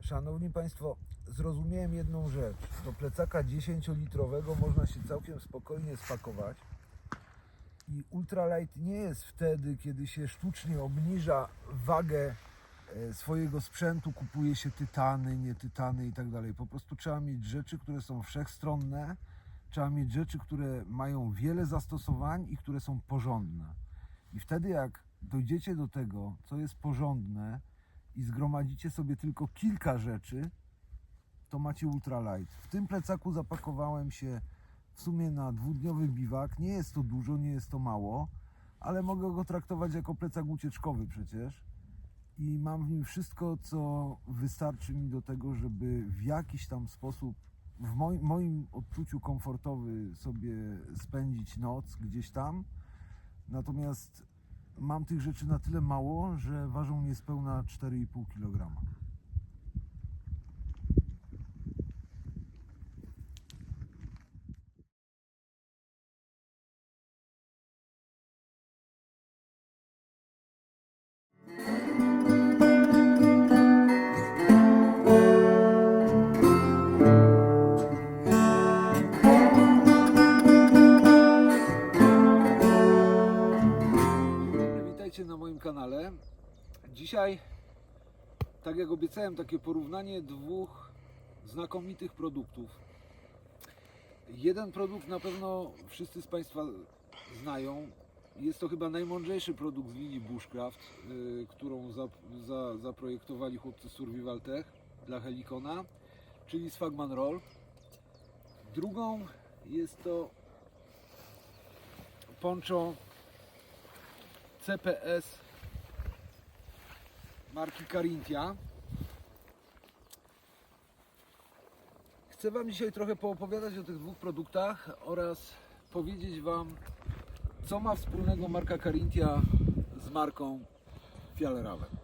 Szanowni Państwo, zrozumiałem jedną rzecz. Do plecaka 10-litrowego można się całkiem spokojnie spakować. I ultralight nie jest wtedy, kiedy się sztucznie obniża wagę swojego sprzętu, kupuje się tytany, nie tytany i tak dalej. Po prostu trzeba mieć rzeczy, które są wszechstronne, trzeba mieć rzeczy, które mają wiele zastosowań i które są porządne. I wtedy jak dojdziecie do tego, co jest porządne i zgromadzicie sobie tylko kilka rzeczy, to macie ultralight. W tym plecaku zapakowałem się w sumie na dwudniowy biwak. Nie jest to dużo, nie jest to mało, ale mogę go traktować jako plecak ucieczkowy przecież. I mam w nim wszystko, co wystarczy mi do tego, żeby w jakiś tam sposób, w moim, moim odczuciu komfortowy, sobie spędzić noc gdzieś tam. Natomiast mam tych rzeczy na tyle mało, że ważą niespełna 4,5 kg. Moim kanale. Dzisiaj, tak jak obiecałem, takie porównanie dwóch znakomitych produktów. Jeden produkt na pewno wszyscy z Państwa znają. Jest to chyba najmądrzejszy produkt z linii Bushcraft, y, którą za, za, zaprojektowali chłopcy z Survival Tech dla Helikona, czyli Swagman Roll. Drugą jest to poncho CPS marki Carinthia. Chcę Wam dzisiaj trochę poopowiadać o tych dwóch produktach oraz powiedzieć Wam, co ma wspólnego marka Carinthia z marką Fjallraven.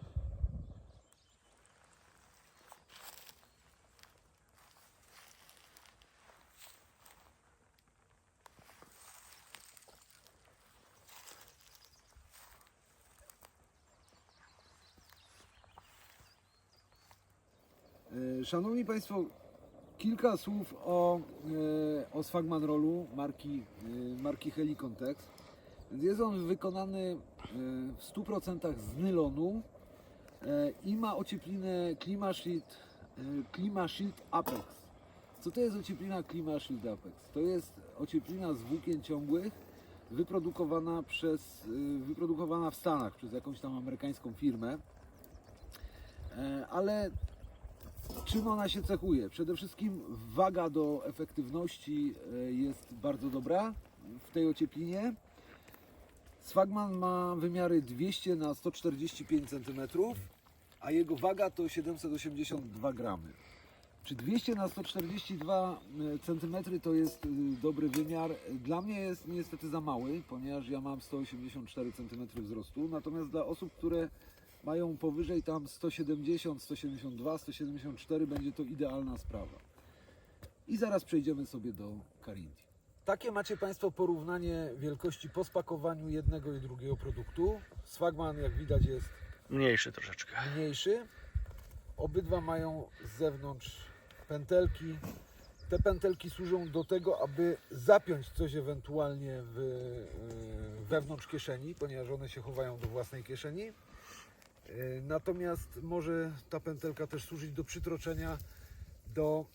E, Szanowni Państwo, kilka słów o, e, o Swagman Rollu marki, e, marki Helicon Tex. Więc Jest on wykonany e, w 100% z nylonu i ma ocieplinę ClimaShield Apex. Co to jest ocieplina ClimaShield Apex? To jest ocieplina z włókien ciągłych wyprodukowana, przez, wyprodukowana w Stanach przez jakąś tam amerykańską firmę. Ale Czym ona się cechuje? Przede wszystkim waga do efektywności e, jest bardzo dobra w tej ocieplinie. Swagman ma wymiary 200 na 145 cm, a jego waga to 782 gramy. Czy 200 na 142 cm to jest y, dobry wymiar? Dla mnie jest niestety za mały, ponieważ ja mam 184 cm wzrostu, natomiast dla osób, które mają powyżej tam 170, 172, 174 będzie to idealna sprawa. I zaraz przejdziemy sobie do Carinthi. Takie macie Państwo porównanie wielkości po spakowaniu jednego i drugiego produktu. Swagman jak widać jest Mniejszy troszeczkę. mniejszy. Obydwa mają z zewnątrz pętelki. Te pętelki służą do tego, aby zapiąć coś ewentualnie w, yy, wewnątrz kieszeni, ponieważ one się chowają do własnej kieszeni. Yy, Natomiast może ta pętelka też służyć do przytroczenia do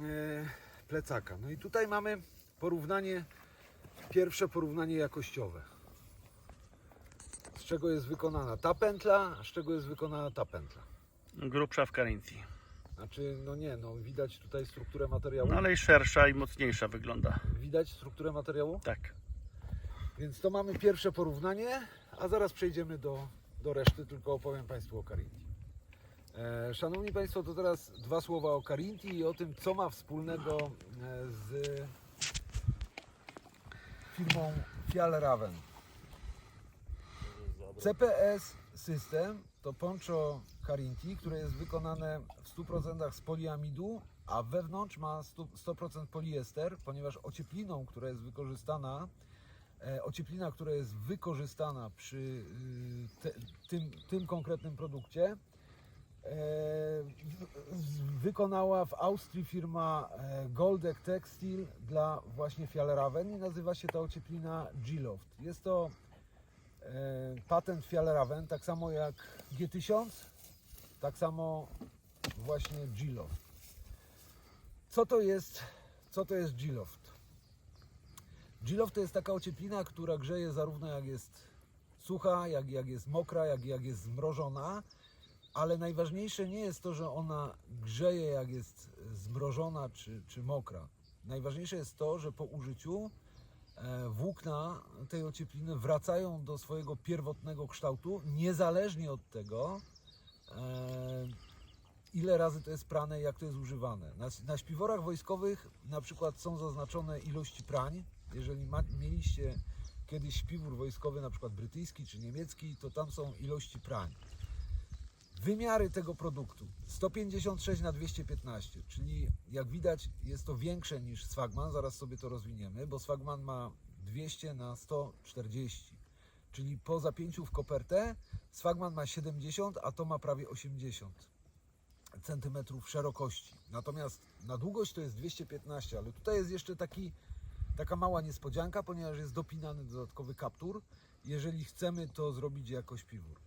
yy, plecaka. No i tutaj mamy porównanie, pierwsze porównanie jakościowe. Z czego jest wykonana ta pętla, a z czego jest wykonana ta pętla. Grubsza w Carinthii. Znaczy, no nie, no widać tutaj strukturę materiału. No ale i szersza i mocniejsza wygląda. Widać strukturę materiału? Tak. Więc to mamy pierwsze porównanie, a zaraz przejdziemy do, do reszty, tylko opowiem Państwu o Carinthi. E, szanowni Państwo, to teraz dwa słowa o Carinthi i o tym, co ma wspólnego e, z firmą Fjallraven. CPS System to poncho Carinthi, które jest wykonane w 100% z poliamidu, a wewnątrz ma 100%, 100% poliester, ponieważ ociepliną, która jest wykorzystana, ocieplina, która jest wykorzystana przy y, te, tym, tym konkretnym produkcie, e, wykonała w Austrii firma e, Goldek Textil dla właśnie Fjallraven i nazywa się ta ocieplina G-Loft. Jest to e, patent Fjallraven, tak samo jak G1000, tak samo właśnie G-Loft. Co to jest, co to jest G-Loft? G-Loft to jest taka ocieplina, która grzeje zarówno jak jest sucha, jak, jak jest mokra, jak, jak jest zmrożona, ale najważniejsze nie jest to, że ona grzeje jak jest zmrożona czy, czy mokra. Najważniejsze jest to, że po użyciu e, włókna tej ociepliny wracają do swojego pierwotnego kształtu, niezależnie od tego, e, ile razy to jest prane jak to jest używane. Na, na śpiworach wojskowych na przykład są zaznaczone ilości prań. Jeżeli ma, mieliście kiedyś śpiwór wojskowy, na przykład brytyjski czy niemiecki, to tam są ilości prań. Wymiary tego produktu 156 na 215, czyli jak widać jest to większe niż Swagman, zaraz sobie to rozwiniemy, bo Swagman ma 200 na 140, czyli po zapięciu w kopertę Swagman ma 70, a to ma prawie 80 centymetrów szerokości. Natomiast na długość to jest 215, ale tutaj jest jeszcze taki, taka mała niespodzianka, ponieważ jest dopinany dodatkowy kaptur, jeżeli chcemy to zrobić jako śpiwór.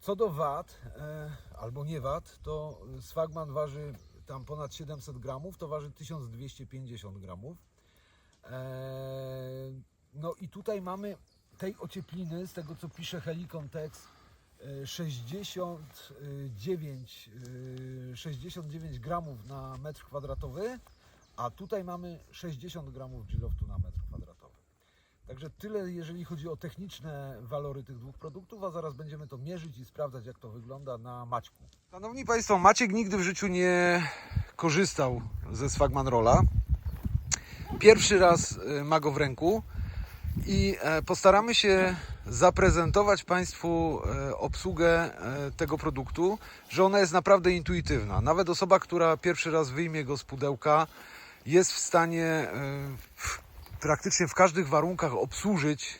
Co do wad, e, albo nie wad, to Swagman waży tam ponad 700 gramów, to waży 1250 gramów. E, no i tutaj mamy tej ociepliny, z tego co pisze Helicon Tex, e, 69, e, 69 gramów na metr kwadratowy, a tutaj mamy 60 gramów G-Loftu na metr kwadratowy. Także tyle, jeżeli chodzi o techniczne walory tych dwóch produktów, a zaraz będziemy to mierzyć i sprawdzać, jak to wygląda na Maćku. Szanowni Państwo, Maciek nigdy w życiu nie korzystał ze Swagman Rolla. Pierwszy raz y, ma go w ręku i e, postaramy się zaprezentować Państwu e, obsługę e, tego produktu, że ona jest naprawdę intuitywna. Nawet osoba, która pierwszy raz wyjmie go z pudełka, jest w stanie e, praktycznie w każdych warunkach obsłużyć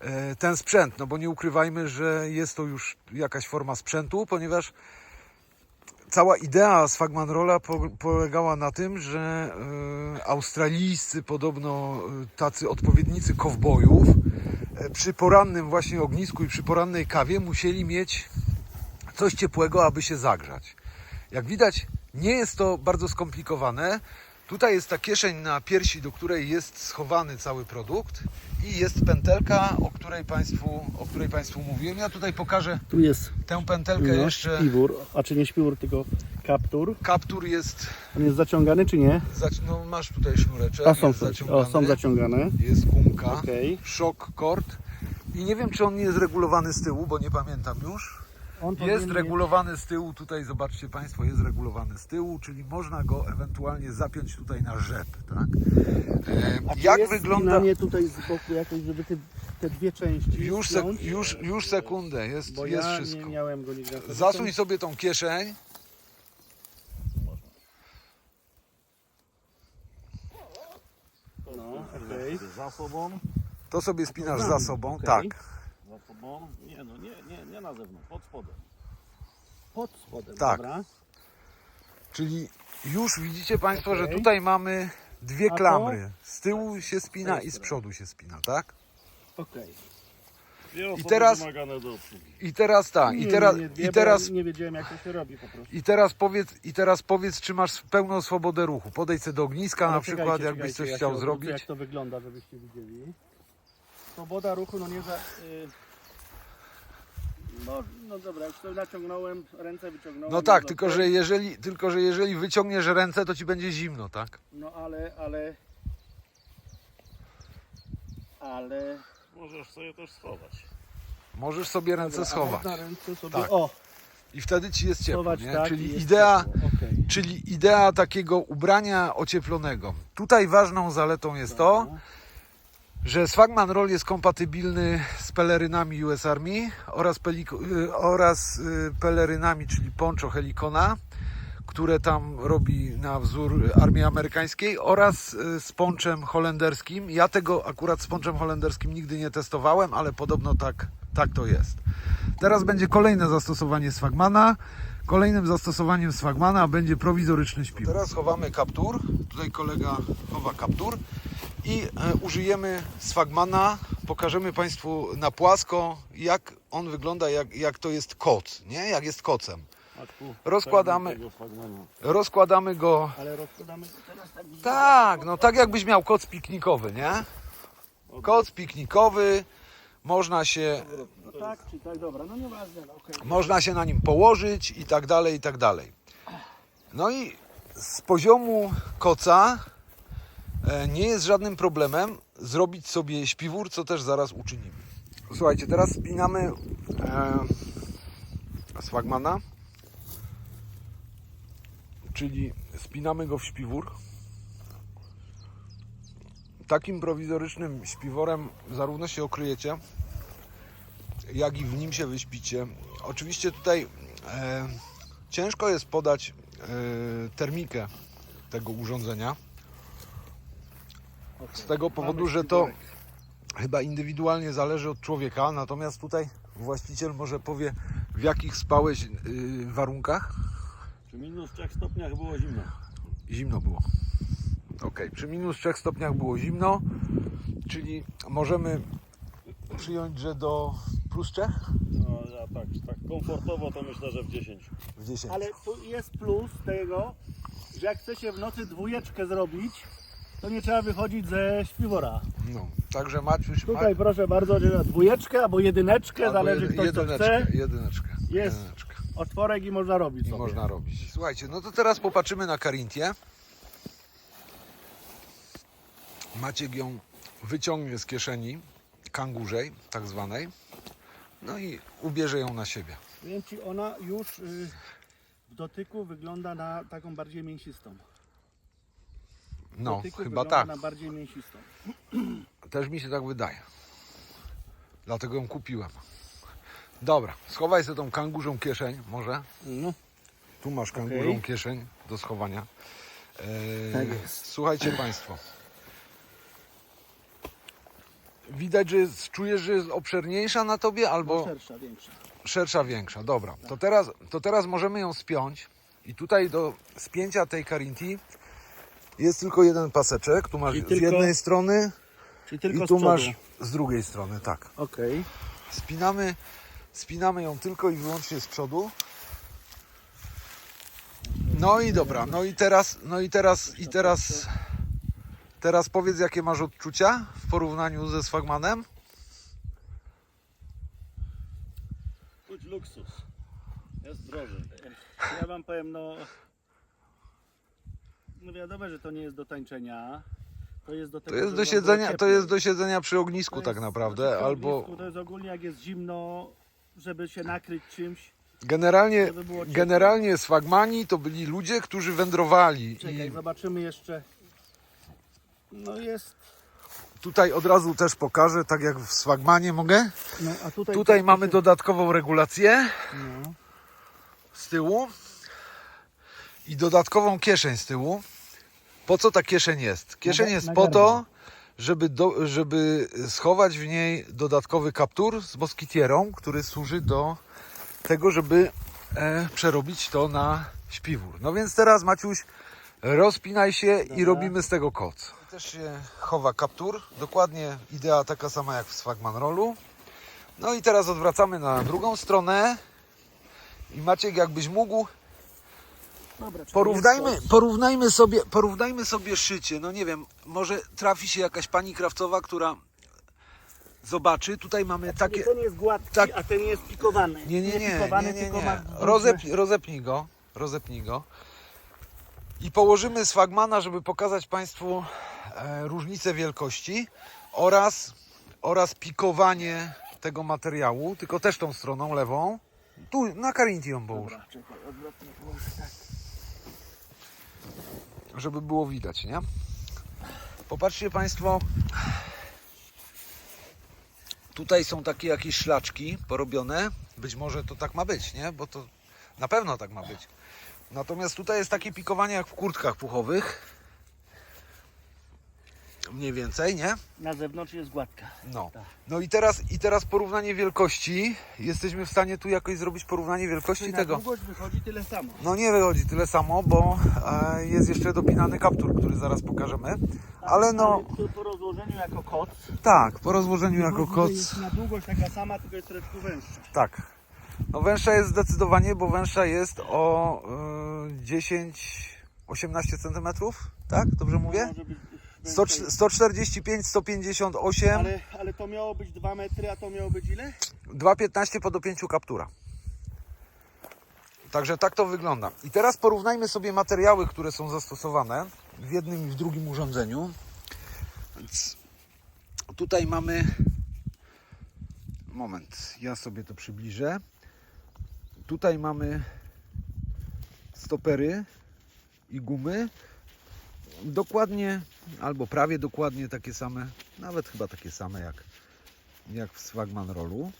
e, ten sprzęt. No bo nie ukrywajmy, że jest to już jakaś forma sprzętu, ponieważ cała idea po, polegała na tym, że e, australijscy podobno tacy odpowiednicy kowbojów przy porannym właśnie ognisku i przy porannej kawie musieli mieć coś ciepłego, aby się zagrzać. Jak widać, nie jest to bardzo skomplikowane. Tutaj jest ta kieszeń na piersi, do której jest schowany cały produkt i jest pętelka, o której Państwu, o której Państwu mówiłem. Ja tutaj pokażę Tu jest tę pętelkę no, jeszcze. śpiwór, a czy nie śpiwór, tylko kaptur. Kaptur jest, On jest zaciągany, czy nie? zac- no masz tutaj sznureczek, A są, o, są zaciągane. jest gumka, Okej. shock cord i nie wiem czy on nie jest regulowany z tyłu, bo nie pamiętam już. On Jest regulowany z tyłu, tutaj zobaczcie Państwo, jest regulowany z tyłu, czyli można go ewentualnie zapiąć tutaj na rzep, tak? E, jak jest wygląda... spinanie tutaj z boku jakoś, żeby te, te dwie części Już, sek- spiąć? już, już sekundę, jest, Bo jest ja wszystko. nie miałem go nigdy. Zasuń sobie. tą kieszeń. No, okej. Za sobą, To sobie spinasz za sobą, okej. tak. Sobą, nie no, nie, nie, nie na zewnątrz, pod spodem. Pod spodem, Tak. dobra. Czyli już widzicie Państwo, że Okej. tutaj mamy dwie A to? klamry. Z tyłu się spina tej i z strony. przodu się spina, tak? Okej. Dwie osoby teraz- wymagane do obsługi. I teraz tak, i Nie, teraz, nie, nie, dwie, i bo teraz, Nie wiedziałem jak to się robi po prostu. i teraz powiedz, i teraz powiedz, czy masz pełną swobodę ruchu. Podejdź sobie do ogniska Ale na przykład, jakbyś czekajcie, coś ja chciał odwrócę, zrobić. Jak to wygląda, żebyście widzieli. Swoboda ruchu, no nie za... Y... No, no dobra, jak to naciągnąłem, ręce wyciągnąłem. No tak, jest tylko że, jeżeli, tylko że jeżeli wyciągniesz ręce, to ci będzie zimno, tak? No ale, ale... Ale... Możesz sobie też schować. Możesz sobie ręce schować. można ręce sobie... Tak. O, I wtedy ci jest ciepło, schować nie? tak Czyli jest idea, ciepło, okej. czyli idea takiego ubrania ocieplonego. Tutaj ważną zaletą jest to. Że Swagman Roll jest kompatybilny z pelerynami US Army oraz, y, oraz y, pelerynami, czyli poncho Helicona, które tam robi na wzór armii amerykańskiej oraz y, z ponczem holenderskim. Ja tego akurat z ponczem holenderskim nigdy nie testowałem, ale podobno tak, tak to jest. Teraz będzie kolejne zastosowanie Swagmana. Kolejnym zastosowaniem Swagmana będzie prowizoryczny śpiwór. Teraz chowamy kaptur. Tutaj kolega chowa kaptur. I e, użyjemy Swagmana. Pokażemy Państwu na płasko, jak on wygląda, jak, jak to jest koc, nie? Jak jest kocem. Matku, Rozkładamy. tego fragmentu. Rozkładamy go Ale rozkładamy teraz tak. tak, no tak jakbyś miał koc piknikowy, nie? Koc piknikowy, można się, No tak, czy tak, dobra, no nieważne, no okej. można się na nim położyć i tak dalej, i tak dalej. No i z poziomu koca e, nie jest żadnym problemem zrobić sobie śpiwór, co też zaraz uczynimy. Słuchajcie, teraz spinamy e, swagmana, czyli spinamy go w śpiwór. Takim prowizorycznym śpiworem zarówno się okryjecie, jak i w nim się wyśpicie. Oczywiście tutaj e, ciężko jest podać e, termikę tego urządzenia. Z tego powodu, że to chyba indywidualnie zależy od człowieka, natomiast tutaj właściciel może powie w jakich spałeś y, warunkach. Przy minus 3 stopniach było zimno. Zimno było. Ok, przy minus 3 stopniach było zimno, czyli możemy przyjąć, że do plus 3? No ja tak, tak komfortowo to myślę, że w 10. W 10. Ale tu jest plus tego, że jak chce się w nocy dwójeczkę zrobić, to nie trzeba wychodzić ze śpiwora. No, także Maciuś... Tutaj proszę bardzo, że dwójeczkę albo jedyneczkę, albo zależy jedy- kto co jedyneczkę, chce. jedyneczkę, Jest. jedyneczkę. Otworek i można robić I sobie. można robić. Słuchajcie, no to teraz popatrzymy na Karintię. Maciek ją wyciągnie z kieszeni kangurzej, tak zwanej, no i ubierze ją na siebie. Powiem Ci, ona już y, w dotyku wygląda na taką bardziej mięsistą. W No, dotyku chyba wygląda tak. na bardziej mięsistą. Też mi się tak wydaje. Dlatego ją kupiłem. Dobra, schowaj sobie tą kangurzą kieszeń, może. No. Tu masz kangurzą Okej. kieszeń do schowania. Eee, Tak jest. Słuchajcie Państwo. Widać, że jest, czujesz, że jest obszerniejsza na tobie, albo Szersza, większa. szersza, większa. Dobra, to teraz, to teraz możemy ją spiąć. I tutaj do spięcia tej Carinti jest tylko jeden paseczek. Tu masz Czyli z tylko jednej strony Czyli tylko i tu z masz z drugiej strony, tak. Okej. Spinamy, spinamy ją tylko i wyłącznie z przodu. No i dobra, no i teraz, no i teraz, i teraz, teraz powiedz jakie masz odczucia w porównaniu ze Swagmanem? Czuć luksus. Jest drożej. Ja wam powiem, no... No wiadomo, że to nie jest do tańczenia. To jest do To tego, jest żeby do siedzenia, to jest do siedzenia przy ognisku To tak jest- naprawdę, znaczy, albo ognisku To jest ogólnie jak jest zimno, żeby się nakryć czymś. generalnie, generalnie Swagmani to byli ludzie, którzy wędrowali Czekaj, i zobaczymy jeszcze. No jest. tutaj od razu też pokażę, tak jak w Swagmanie mogę. No, a tutaj, Tutaj to mamy się- dodatkową regulację. No. z tyłu i dodatkową kieszeń z tyłu. Po co ta kieszeń jest? Kieszeń jest po to, żeby, do, żeby schować w niej dodatkowy kaptur z moskitierą, który służy do tego, żeby e, przerobić to na śpiwór. No więc teraz Maciuś, rozpinaj się i Dobra. robimy z tego koc. Też się chowa kaptur, dokładnie idea taka sama jak w Swagman Rollu. No i teraz odwracamy na drugą stronę i Maciek jakbyś mógł Dobra, Porównajmy, porównajmy, sobie, porównajmy sobie szycie. No nie wiem, może trafi się jakaś pani krawcowa, która zobaczy. Tutaj mamy coś. takie. Ten jest gładki, tak- a ten jest pikowany. Nie, nie, nie, pikowany, nie, nie, nie. ma Rozep, rozepnij go, rozepnij go. I położymy swagmana, żeby pokazać Państwu e, różnicę wielkości oraz, oraz pikowanie tego materiału, tylko też tą stroną lewą. Tu na karinti ją połóż, tak. żeby było widać, nie? Popatrzcie Państwo. Tutaj są takie jakieś szlaczki porobione. Być może to tak ma być, nie? Bo to na pewno tak ma być. Natomiast tutaj jest takie pikowanie jak w kurtkach puchowych. Mniej więcej, nie? Na zewnątrz jest gładka. No. Tak. No i teraz, i teraz porównanie wielkości. Jesteśmy w stanie tu jakoś zrobić porównanie wielkości na tego. długość wychodzi tyle samo. No nie wychodzi tyle samo, bo e, jest jeszcze dopinany kaptur, który zaraz pokażemy. Ale no, Ale po rozłożeniu jako koc. tak, po rozłożeniu jako Możliwe koc, Jest na długość taka sama, tylko jest troszeczkę węższa. tak. No węższa jest zdecydowanie, bo węższa jest o e, 10-18 cm, tak? Dobrze mówię? Może być Sto- węższa. 145, 158, Ale, ale to miało być 2 metry, a to miało być ile? 2,15 po dopięciu kaptura. Także tak to wygląda. I teraz porównajmy sobie materiały, które są zastosowane w jednym i w drugim urządzeniu. Więc tutaj mamy. Moment, ja sobie to przybliżę. Tutaj mamy stopery i gumy. Dokładnie, albo prawie dokładnie takie same, nawet chyba takie same jak, jak w Swagman Rollu.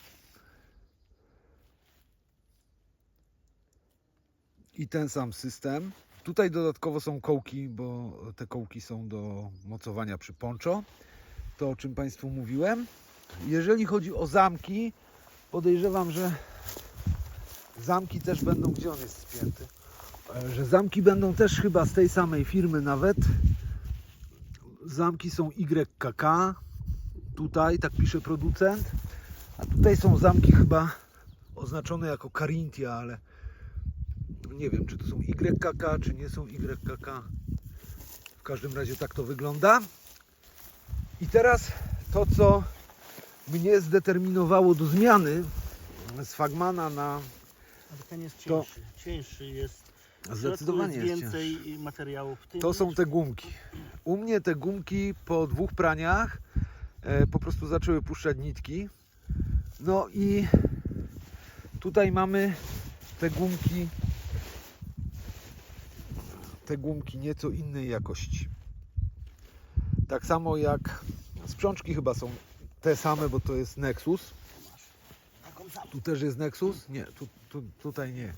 I ten sam system. Tutaj dodatkowo są kołki, bo te kołki są do mocowania przy poncho. To o czym Państwu mówiłem. Jeżeli chodzi o zamki, podejrzewam, że zamki też będą, gdzie on jest spięty? Że zamki będą też chyba z tej samej firmy nawet. Zamki są YKK. Tutaj, tak pisze producent. A tutaj są zamki chyba oznaczone jako Carinthia, ale nie wiem, czy to są YKK, czy nie są YKK. W każdym razie tak to wygląda. I teraz to, co mnie zdeterminowało do zmiany z Fagmana na Ale ten jest To- cieńszy. Cieńszy jest. Zdecydowanie jest więcej cięższy. w tym. To są te gumki. U mnie te gumki po dwóch praniach e, po prostu zaczęły puszczać nitki. No i tutaj mamy te gumki te gumki nieco innej jakości. Tak samo jak sprzączki chyba są te same, bo to jest Nexus. Tu też jest Nexus? Nie, tu, tu, tutaj nie.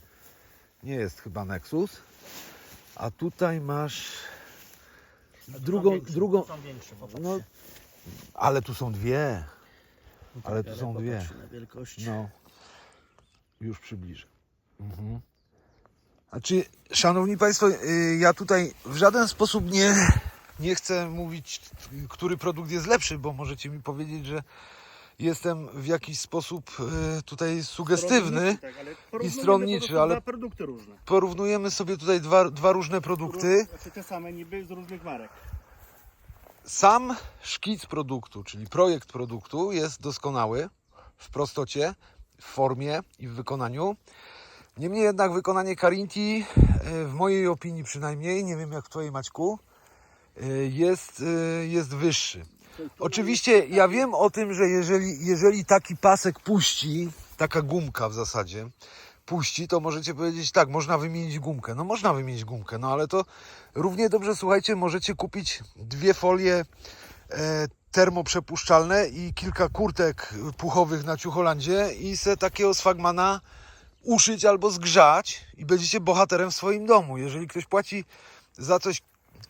Nie jest chyba Nexus. A tutaj masz drugą, większe, drugą, większe. no, ale tu są dwie. ale tu Tak, są dwie. No, już przybliżę. Mhm. Znaczy, szanowni Państwo, y, ja tutaj w żaden sposób nie, nie chcę mówić, który produkt jest lepszy, bo możecie mi powiedzieć, że jestem w jakiś sposób y, tutaj sugestywny. Tak, porównujemy stronniczy, ale- Dwa produkty różne. Porównujemy sobie tutaj dwa, dwa różne produkty. Znaczy te same niby z różnych marek. Sam szkic produktu, czyli projekt produktu jest doskonały w prostocie, w formie i w wykonaniu. Niemniej jednak wykonanie Carinti, e, w mojej opinii przynajmniej, nie wiem jak w Twojej Maćku, e, jest, e, jest wyższy. Oczywiście ja wiem o tym, że jeżeli, jeżeli taki pasek puści, taka gumka w zasadzie, puści, to możecie powiedzieć tak, można wymienić gumkę. No można wymienić gumkę, no ale to równie dobrze, słuchajcie, możecie kupić dwie folie e, termoprzepuszczalne i kilka kurtek puchowych na Ciucholandzie i se takiego swagmana uszyć albo zgrzać i będziecie bohaterem w swoim domu. Jeżeli ktoś płaci za coś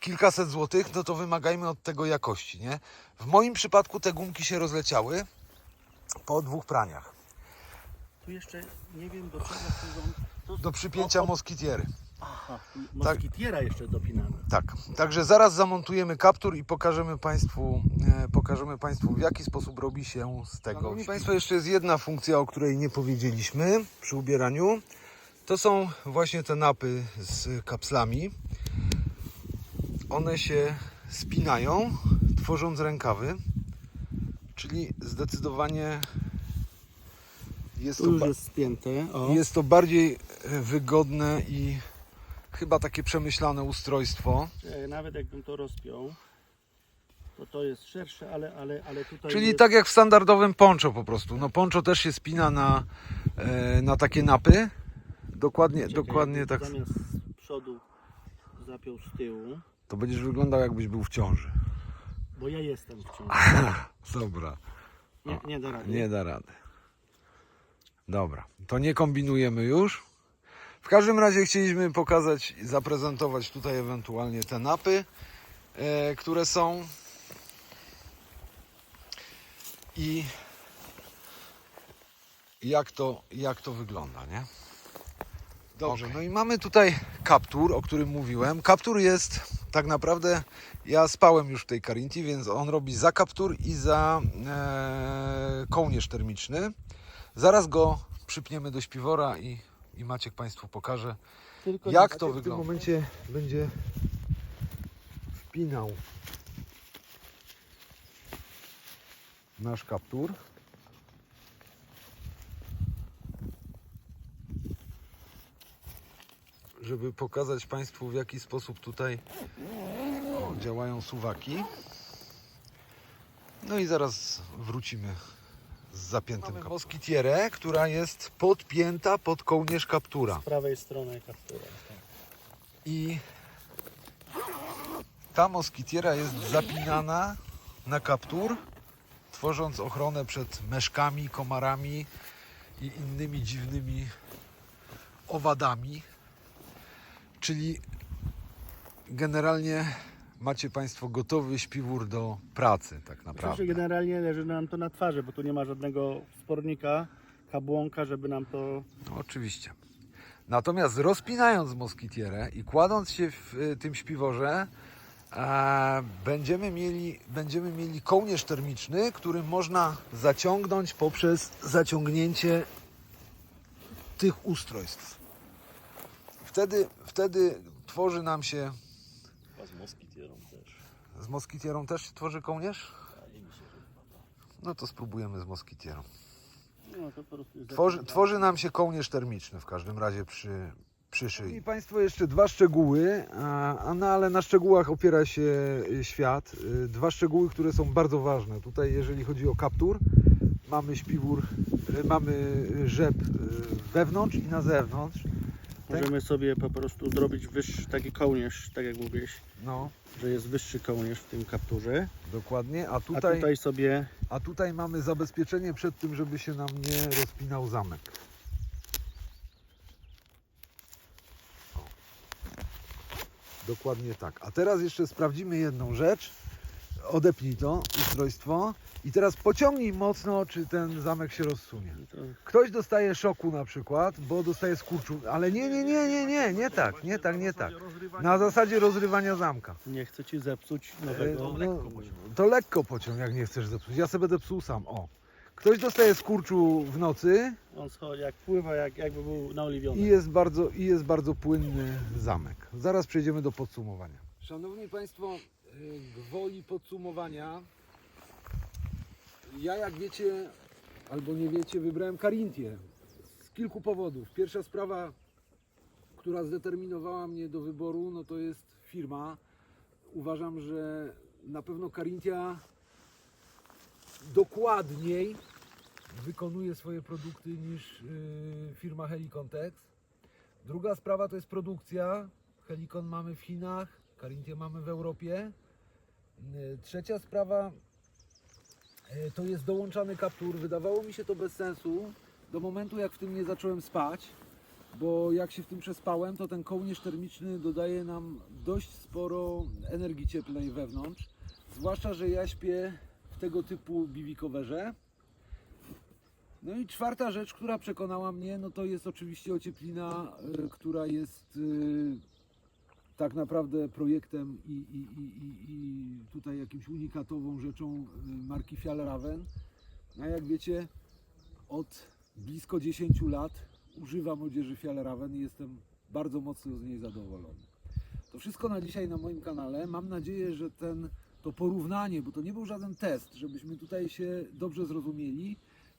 kilkaset złotych, no to wymagajmy od tego jakości, nie? W moim przypadku te gumki się rozleciały po dwóch praniach. Tu jeszcze nie wiem do czego. To Do przypięcia o, moskitiery. Aha, moskitiera jeszcze dopinamy. Tak, także zaraz zamontujemy kaptur i pokażemy Państwu, e, pokażemy Państwu w jaki sposób robi się z tego. Szanowni Państwo, jeszcze jest jedna funkcja, o której nie powiedzieliśmy przy ubieraniu. To są właśnie te napy z kapslami. One się spinają, tworząc rękawy, czyli zdecydowanie jest to, ba- jest spięte. O. jest to bardziej e, wygodne i chyba takie przemyślane ustrojstwo. E, Nawet jakbym to rozpiął, to to jest szersze, ale, ale, ale tutaj Czyli jest... tak jak w standardowym poncho po prostu. No poncho też się spina na, e, na takie napy. Dokładnie, Czekaj, dokładnie tak. Zamiast z przodu zapiął z tyłu, To będziesz wyglądał jakbyś był w ciąży. bo ja jestem w ciągu. Dobra, Nie, nie da rady. nie da rady. Dobra, to nie kombinujemy już. W każdym razie chcieliśmy pokazać i zaprezentować tutaj ewentualnie te napy, e, które są. I jak to, jak to wygląda, nie? Dobrze, no i mamy tutaj kaptur, o którym mówiłem. Kaptur jest tak naprawdę, ja spałem już w tej Carinti, więc on robi za kaptur i za e, kołnierz termiczny. Zaraz go przypniemy do śpiwora i, i Maciek Państwu pokaże, Tylko jak to wygląda. W tym momencie będzie wpinał nasz kaptur. Żeby pokazać Państwu w jaki sposób tutaj o, działają suwaki. No i zaraz wrócimy z zapiętym kapturem. Moskitierę, która jest podpięta pod kołnierz kaptura. Z prawej strony kaptura. I ta moskitiera jest zapinana na kaptur, tworząc ochronę przed meszkami, komarami i innymi dziwnymi owadami. Czyli generalnie macie Państwo gotowy śpiwór do pracy, tak Myślę, naprawdę. że generalnie leży nam to na twarzy, bo tu nie ma żadnego spornika, kabłonka, żeby nam to... No, oczywiście. Natomiast rozpinając moskitierę i kładąc się w y, tym śpiworze, e, będziemy, mieli, będziemy mieli kołnierz termiczny, który można zaciągnąć poprzez zaciągnięcie tych ustrojstw. Wtedy, wtedy tworzy nam się. Chyba z moskitierą też. Z moskitierą też się tworzy kołnierz? Tak. No to spróbujemy z moskitierą. No, Tworzy, tworzy nam się kołnierz termiczny w każdym razie przy, przy szyi. I Państwo jeszcze dwa szczegóły, a, no, ale na szczegółach opiera się y, świat. Y, Dwa szczegóły, które są bardzo ważne. Tutaj jeżeli chodzi o kaptur, mamy śpiwór, y, mamy rzep wewnątrz i na zewnątrz. Możemy sobie po prostu zrobić wyższy taki kołnierz, tak jak mówiłeś, No, że jest wyższy kołnierz w tym kapturze. dokładnie. A A tutaj, tutaj sobie a tutaj mamy zabezpieczenie przed tym, żeby się nam nie rozpinał zamek. O. Dokładnie tak. A teraz jeszcze sprawdzimy jedną rzecz. Odepnij to ustrojstwo i teraz pociągnij mocno, czy ten zamek się rozsunie. to Ktoś dostaje szoku na przykład, bo dostaje skurczu, ale nie, nie, nie, nie, nie, nie tak, nie tak, nie tak. Na zasadzie rozrywania zamka. nie chce ci zepsuć E, nowego. no, to lekko pociąg, jak nie chcesz zepsuć. Ja sobie będę psuł sam. O. Ktoś dostaje skurczu w nocy On schodzi, jak pływa, jak, jakby był naoliwiony. i jest bardzo, i jest bardzo płynny zamek. Zaraz przejdziemy do podsumowania. Szanowni Państwo, gwoli podsumowania. Ja jak wiecie, albo nie wiecie, wybrałem Karintię z kilku powodów. Pierwsza sprawa, która zdeterminowała mnie do wyboru, no to jest firma. Uważam, że na pewno Carintia dokładniej wykonuje swoje produkty niż y, firma Helicontex. Druga sprawa to jest produkcja. Helicon mamy w Chinach, Carintię mamy w Europie. Y, Trzecia sprawa y, to jest dołączany kaptur. Wydawało mi się to bez sensu do momentu, jak w tym nie zacząłem spać, bo jak się w tym przespałem, to ten kołnierz termiczny dodaje nam dość sporo energii cieplnej wewnątrz. Zwłaszcza, że ja śpię w tego typu biwikowerze. No i czwarta rzecz, która przekonała mnie, no to jest oczywiście ocieplina, y, która jest tak naprawdę projektem i, i, i, i, tutaj jakimś unikatową rzeczą y, marki Fjallraven. A jak wiecie, od blisko 10 lat używam odzieży Fjallraven i jestem bardzo mocno z niej zadowolony. To wszystko na dzisiaj na moim kanale. Mam nadzieję, że ten, to porównanie, bo to nie był żaden test, żebyśmy tutaj się dobrze zrozumieli.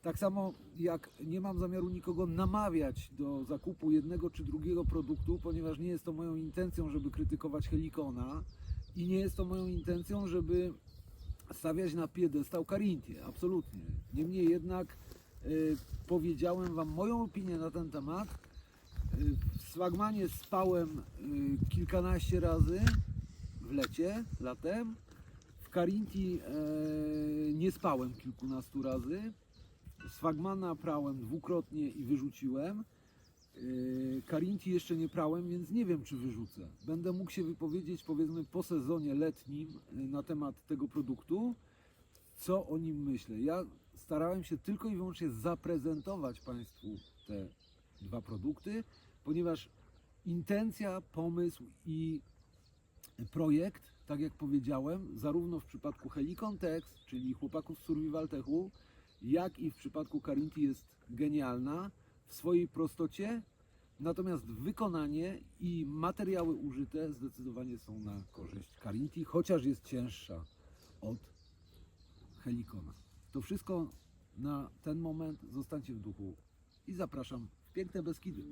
Tak samo jak nie mam zamiaru nikogo namawiać do zakupu jednego czy drugiego produktu, ponieważ nie jest to moją intencją, żeby krytykować Helikona i nie jest to moją intencją, żeby stawiać na piedestał Carintię. Absolutnie. Niemniej jednak y, powiedziałem Wam moją opinię na ten temat. Y, w Swagmanie spałem y, kilkanaście razy w lecie, latem. W Carinti e, nie spałem kilkunastu razy. Swagmana prałem dwukrotnie i wyrzuciłem. Yy, Carinti jeszcze nie prałem, więc nie wiem, czy wyrzucę. Będę mógł się wypowiedzieć, powiedzmy, po sezonie letnim yy, na temat tego produktu, co o nim myślę. Ja starałem się tylko i wyłącznie zaprezentować Państwu te dwa produkty, ponieważ intencja, pomysł i projekt, tak jak powiedziałem, zarówno w przypadku Helicon Tex, czyli chłopaków z Survival Techu, jak i w przypadku Carinti jest genialna w swojej prostocie, natomiast wykonanie i materiały użyte zdecydowanie są na korzyść Carinti, chociaż jest cięższa od Helicona. To wszystko na ten moment. Zostańcie w duchu i zapraszam w piękne Beskidy.